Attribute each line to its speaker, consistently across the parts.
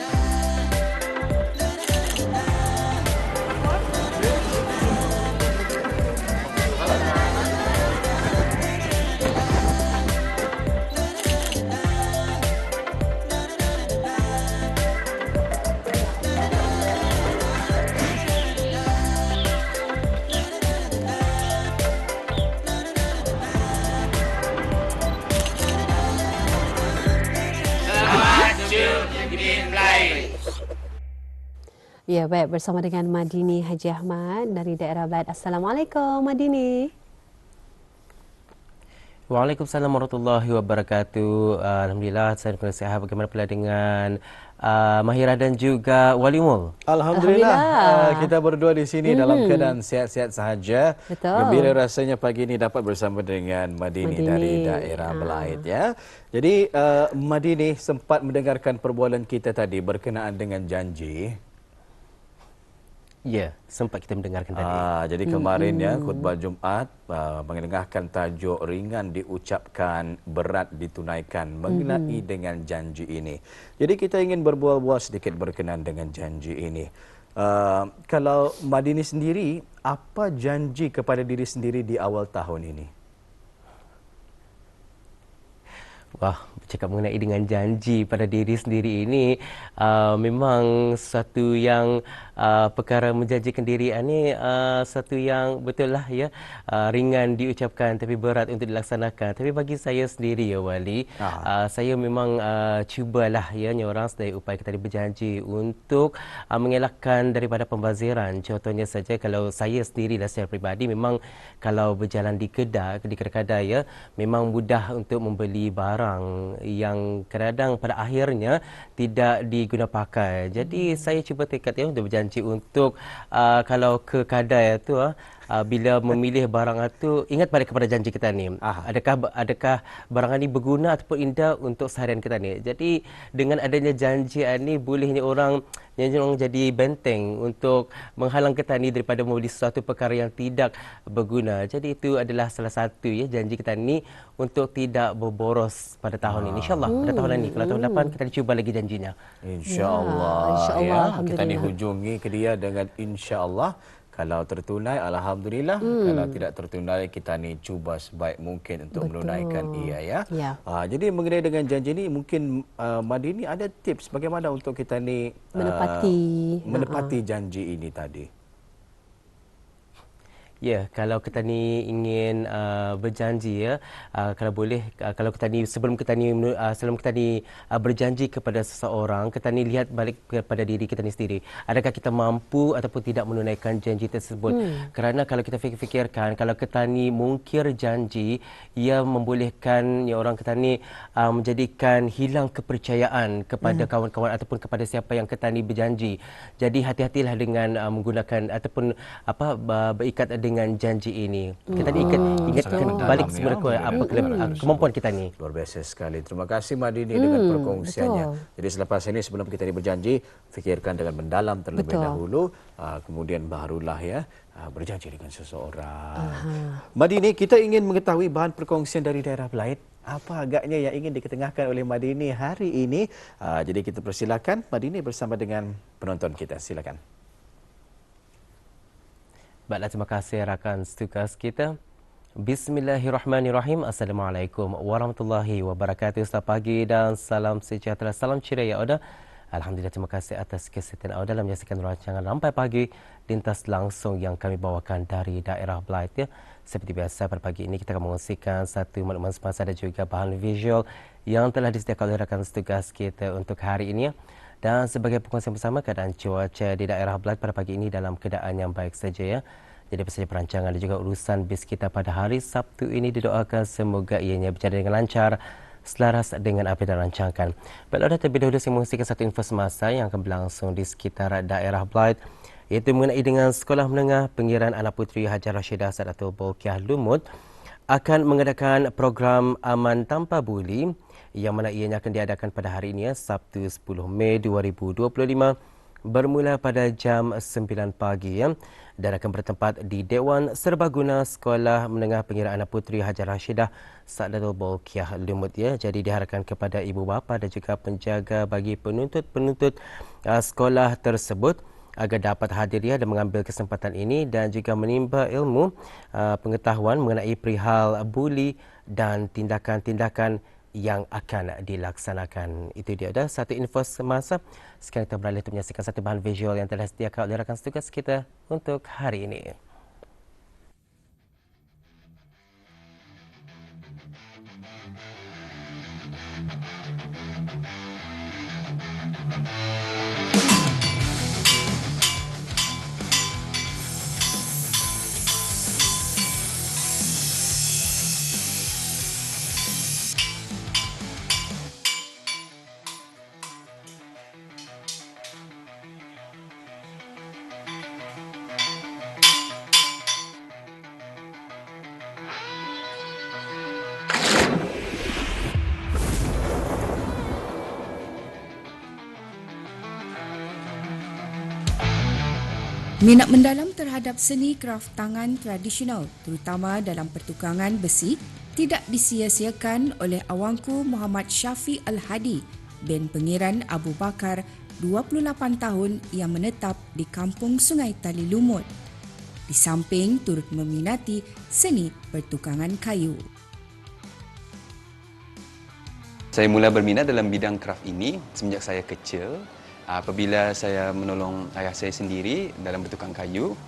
Speaker 1: night. Ya, baik bersama dengan Madini Haji Ahmad dari daerah Blad. Assalamualaikum Madini.
Speaker 2: Waalaikumsalam warahmatullahi wabarakatuh. Uh, Alhamdulillah saya kena sihat bagaimana pula dengan uh, Mahira dan juga Wali Mul.
Speaker 3: Alhamdulillah, Alhamdulillah. Uh, kita berdua di sini mm-hmm. dalam keadaan sihat-sihat sahaja.
Speaker 1: Betul.
Speaker 3: Gembira rasanya pagi ini dapat bersama dengan Madini, Madini. dari daerah Belaid ya. Jadi uh, Madini sempat mendengarkan perbualan kita tadi berkenaan dengan janji
Speaker 2: Ya, sempat kita mendengarkan tadi.
Speaker 3: Ah, jadi kemarin hmm. ya khutbah Jumaat uh, mendengarkan tajuk ringan diucapkan, berat ditunaikan mengenai hmm. dengan janji ini. Jadi kita ingin berbual-bual sedikit berkenaan dengan janji ini. Uh, kalau Madini sendiri, apa janji kepada diri sendiri di awal tahun ini?
Speaker 2: Wah, bercakap mengenai dengan janji pada diri sendiri ini uh, memang satu yang uh, perkara menjanjikan diri ini uh, satu yang betul lah ya. Uh, ringan diucapkan tapi berat untuk dilaksanakan. Tapi bagi saya sendiri ya wali uh, saya memang uh, cubalah ya orang sedaya upaya kita berjanji untuk uh, mengelakkan daripada pembaziran. Contohnya saja kalau saya sendiri lah secara peribadi memang kalau berjalan di kedai di kedai-kedai ya memang mudah untuk membeli barang yang kadang-kadang pada akhirnya tidak diguna pakai. Jadi saya cuba tekad ya untuk berjanji janji untuk uh, kalau ke kadai tu uh, uh, bila memilih barang itu ingat balik kepada janji kita ni Aha. adakah adakah barang ini berguna ataupun indah untuk seharian kita ni jadi dengan adanya janji ini bolehnya orang yang orang jadi benteng untuk menghalang kita ni daripada membeli sesuatu perkara yang tidak berguna jadi itu adalah salah satu ya janji kita ni untuk tidak berboros pada tahun ah. ini insyaallah hmm. pada tahun ini kalau tahun depan kita cuba lagi janjinya
Speaker 3: insyaallah ya, insyaallah ya. kita ni hujungi ke dia dengan insyaallah kalau tertunai alhamdulillah hmm. kalau tidak tertunai kita ni cuba sebaik mungkin untuk Betul. menunaikan ia ya. ya. Uh, jadi mengenai dengan janji ni mungkin uh, Madini ada tips bagaimana untuk kita ni
Speaker 1: menepati
Speaker 3: uh, menepati uh-huh. janji ini tadi.
Speaker 2: Ya, kalau kita ni ingin uh, berjanji ya, uh, kalau boleh uh, kalau kita ni sebelum kita ni uh, sebelum kita ni uh, berjanji kepada seseorang, kita ni lihat balik kepada diri kita ni sendiri. Adakah kita mampu ataupun tidak menunaikan janji tersebut? Hmm. Kerana kalau kita fikir-fikirkan, kalau kita ni mungkir janji, ia membolehkan ya orang kita ni uh, menjadikan hilang kepercayaan kepada hmm. kawan-kawan ataupun kepada siapa yang kita ni berjanji. Jadi hati-hatilah dengan uh, menggunakan ataupun apa uh, berikat dengan dengan janji ini. Kita hmm. ingat ingatkan balik sebenarnya ya. apa hmm. kemampuan kita ni.
Speaker 3: Luar biasa sekali. Terima kasih Madini hmm. dengan perkongsiannya. Betul. Jadi selepas ini sebelum kita berjanji, fikirkan dengan mendalam terlebih Betul. dahulu, uh, kemudian barulah ya uh, berjanji dengan seseorang. Aha. Madini, kita ingin mengetahui bahan perkongsian dari daerah Belaid. Apa agaknya yang ingin diketengahkan oleh Madini hari ini? Uh, jadi kita persilakan Madini bersama dengan penonton kita. Silakan.
Speaker 2: Baiklah, terima kasih rakan tugas kita. Bismillahirrahmanirrahim. Assalamualaikum warahmatullahi wabarakatuh. Selamat pagi dan salam sejahtera. Salam ceria ya Oda. Alhamdulillah terima kasih atas kesetiaan Oda dalam menyaksikan rancangan Lampai Pagi lintas langsung yang kami bawakan dari daerah Blight. Ya. Seperti biasa pada pagi ini kita akan mengungsikan satu maklumat semasa dan juga bahan visual yang telah disediakan oleh rakan tugas kita untuk hari ini. Ya. Dan sebagai penguasa bersama keadaan cuaca di daerah Belak pada pagi ini dalam keadaan yang baik saja ya. Jadi apa saja perancangan dan juga urusan bis kita pada hari Sabtu ini didoakan semoga ianya berjalan dengan lancar selaras dengan apa yang rancangkan. Baiklah, terlebih dahulu saya mengusikan satu info semasa yang akan berlangsung di sekitar daerah Blight iaitu mengenai dengan Sekolah Menengah Pengiran Anak Puteri Hajar Rashidah atau Bolkiah Lumut akan mengadakan program Aman Tanpa Buli yang mana ianya akan diadakan pada hari ini Sabtu 10 Mei 2025 bermula pada jam 9 pagi ya dan akan bertempat di Dewan Serbaguna Sekolah Menengah Pengiraan Puteri Hajar Rashidah Sa'datul Bolkiah Lumut ya. Jadi diharapkan kepada ibu bapa dan juga penjaga bagi penuntut-penuntut uh, sekolah tersebut agar dapat hadir ya dan mengambil kesempatan ini dan juga menimba ilmu uh, pengetahuan mengenai perihal buli dan tindakan-tindakan yang akan dilaksanakan. Itu dia dah satu info semasa. Sekarang kita beralih untuk menyaksikan satu bahan visual yang telah sediakan oleh rakan tugas kita untuk hari ini.
Speaker 4: Minat mendalam terhadap seni kraf tangan tradisional terutama dalam pertukangan besi tidak disia-siakan oleh awangku Muhammad Syafi Al-Hadi bin Pengiran Abu Bakar 28 tahun yang menetap di Kampung Sungai Tali Lumut. Di samping turut meminati seni pertukangan kayu.
Speaker 5: Saya mula berminat dalam bidang kraf ini semenjak saya kecil apabila saya menolong ayah saya sendiri dalam bertukang kayu.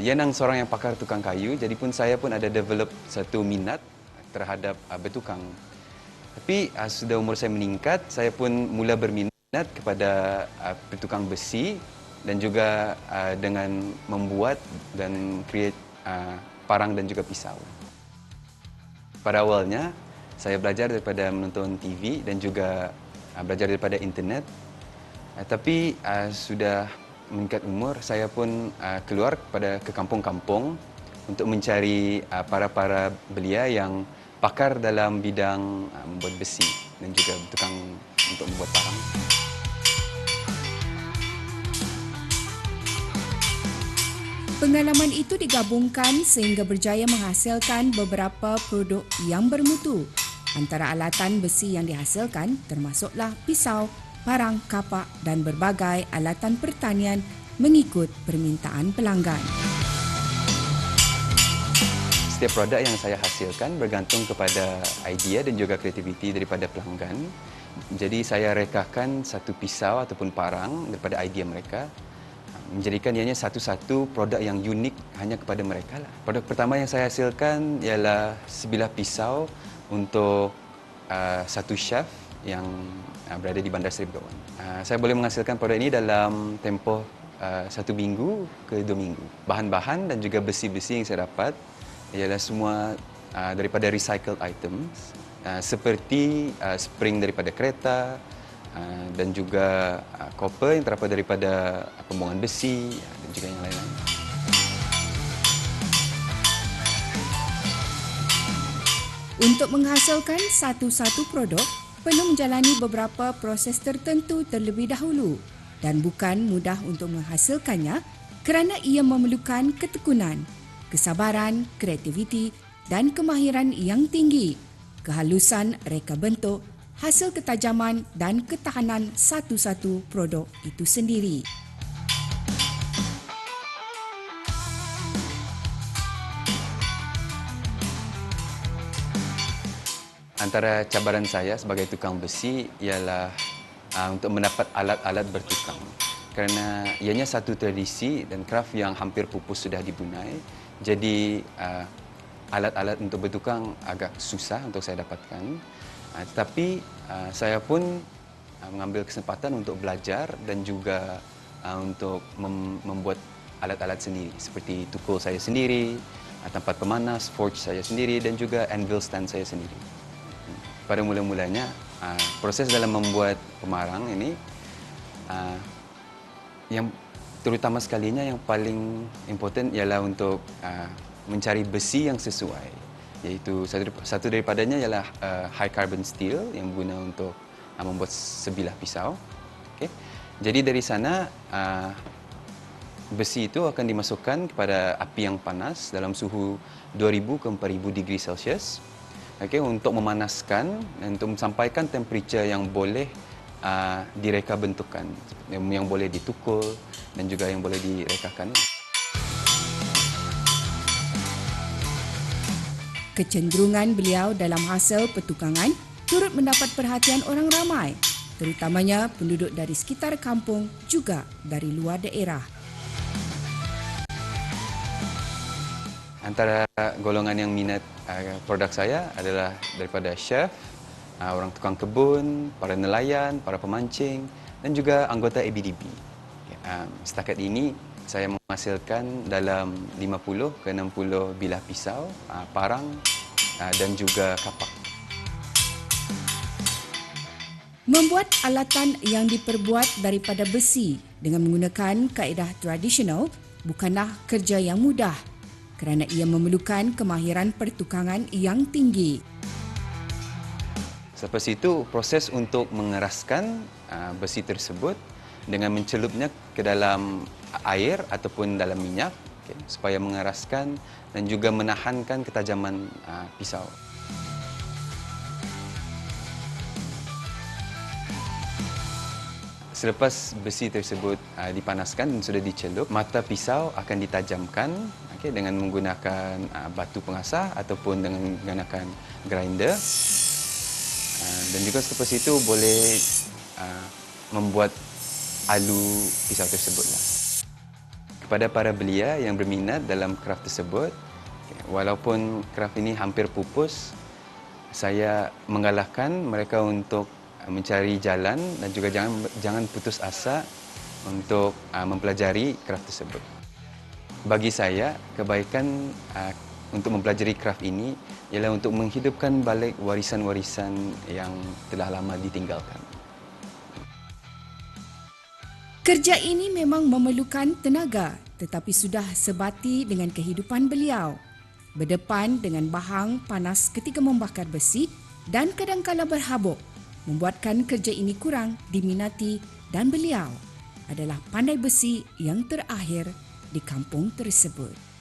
Speaker 5: Ia nang seorang yang pakar tukang kayu, jadi pun saya pun ada develop satu minat terhadap bertukang. Tapi sudah umur saya meningkat, saya pun mula berminat kepada bertukang besi dan juga dengan membuat dan create parang dan juga pisau. Pada awalnya, saya belajar daripada menonton TV dan juga belajar daripada internet Uh, tapi uh, sudah meningkat umur, saya pun uh, keluar pada ke kampung-kampung untuk mencari uh, para-para belia yang pakar dalam bidang uh, membuat besi dan juga tukang untuk membuat parang.
Speaker 4: Pengalaman itu digabungkan sehingga berjaya menghasilkan beberapa produk yang bermutu. Antara alatan besi yang dihasilkan termasuklah pisau, parang, kapak dan berbagai alatan pertanian mengikut permintaan pelanggan.
Speaker 5: Setiap produk yang saya hasilkan bergantung kepada idea dan juga kreativiti daripada pelanggan. Jadi saya rekakan satu pisau ataupun parang daripada idea mereka menjadikan ianya satu-satu produk yang unik hanya kepada mereka. Lah. Produk pertama yang saya hasilkan ialah sebilah pisau untuk uh, satu chef yang uh, berada di Bandar Seri Begawan. Uh, saya boleh menghasilkan produk ini dalam tempoh uh, satu minggu ke dua minggu. Bahan-bahan dan juga besi-besi yang saya dapat ialah semua uh, daripada recycled items uh, seperti uh, spring daripada kereta uh, dan juga uh, copper yang terdapat daripada pembuangan besi uh, dan juga yang lain-lain.
Speaker 4: Untuk menghasilkan satu-satu produk, perlu menjalani beberapa proses tertentu terlebih dahulu dan bukan mudah untuk menghasilkannya kerana ia memerlukan ketekunan, kesabaran, kreativiti dan kemahiran yang tinggi, kehalusan reka bentuk, hasil ketajaman dan ketahanan satu-satu produk itu sendiri.
Speaker 5: Antara cabaran saya sebagai tukang besi ialah uh, untuk mendapat alat-alat bertukang. Kerana ianya satu tradisi dan kraft yang hampir pupus sudah dibunai. Jadi uh, alat-alat untuk bertukang agak susah untuk saya dapatkan. Uh, tetapi uh, saya pun uh, mengambil kesempatan untuk belajar dan juga uh, untuk mem- membuat alat-alat sendiri seperti tukul saya sendiri, uh, tempat pemanas, forge saya sendiri dan juga anvil stand saya sendiri pada mula-mulanya uh, proses dalam membuat pemarang ini uh, yang terutama sekalinya yang paling important ialah untuk uh, mencari besi yang sesuai iaitu satu, satu daripadanya ialah uh, high carbon steel yang guna untuk uh, membuat sebilah pisau okay. Jadi dari sana uh, besi itu akan dimasukkan kepada api yang panas dalam suhu 2000 ke 4000 degree Celsius. Okey untuk memanaskan dan untuk menyampaikan temperature yang boleh uh, direka bentukan yang boleh ditukul dan juga yang boleh direkakan.
Speaker 4: Kecenderungan beliau dalam hasil pertukangan turut mendapat perhatian orang ramai, terutamanya penduduk dari sekitar kampung juga dari luar daerah.
Speaker 5: Antara golongan yang minat uh, produk saya adalah daripada chef, uh, orang tukang kebun, para nelayan, para pemancing dan juga anggota ABDB. Um, setakat ini saya menghasilkan dalam 50 ke 60 bilah pisau, uh, parang uh, dan juga kapak.
Speaker 4: Membuat alatan yang diperbuat daripada besi dengan menggunakan kaedah tradisional bukanlah kerja yang mudah kerana ia memerlukan kemahiran pertukangan yang tinggi.
Speaker 5: Selepas itu, proses untuk mengeraskan uh, besi tersebut dengan mencelupnya ke dalam air ataupun dalam minyak okay, supaya mengeraskan dan juga menahankan ketajaman uh, pisau. Selepas besi tersebut uh, dipanaskan dan sudah dicelup, mata pisau akan ditajamkan okay, dengan menggunakan uh, batu pengasah ataupun dengan menggunakan grinder. Uh, dan juga selepas itu boleh uh, membuat alu pisau tersebut. Lah. Kepada para belia yang berminat dalam kraft tersebut, okay, walaupun kraft ini hampir pupus, saya mengalahkan mereka untuk mencari jalan dan juga jangan jangan putus asa untuk uh, mempelajari kraft tersebut. Bagi saya, kebaikan uh, untuk mempelajari kraft ini ialah untuk menghidupkan balik warisan-warisan yang telah lama ditinggalkan.
Speaker 4: Kerja ini memang memerlukan tenaga tetapi sudah sebati dengan kehidupan beliau. Berdepan dengan bahang panas ketika membakar besi dan kadang-kala berhabuk membuatkan kerja ini kurang diminati dan beliau adalah pandai besi yang terakhir di kampung tersebut.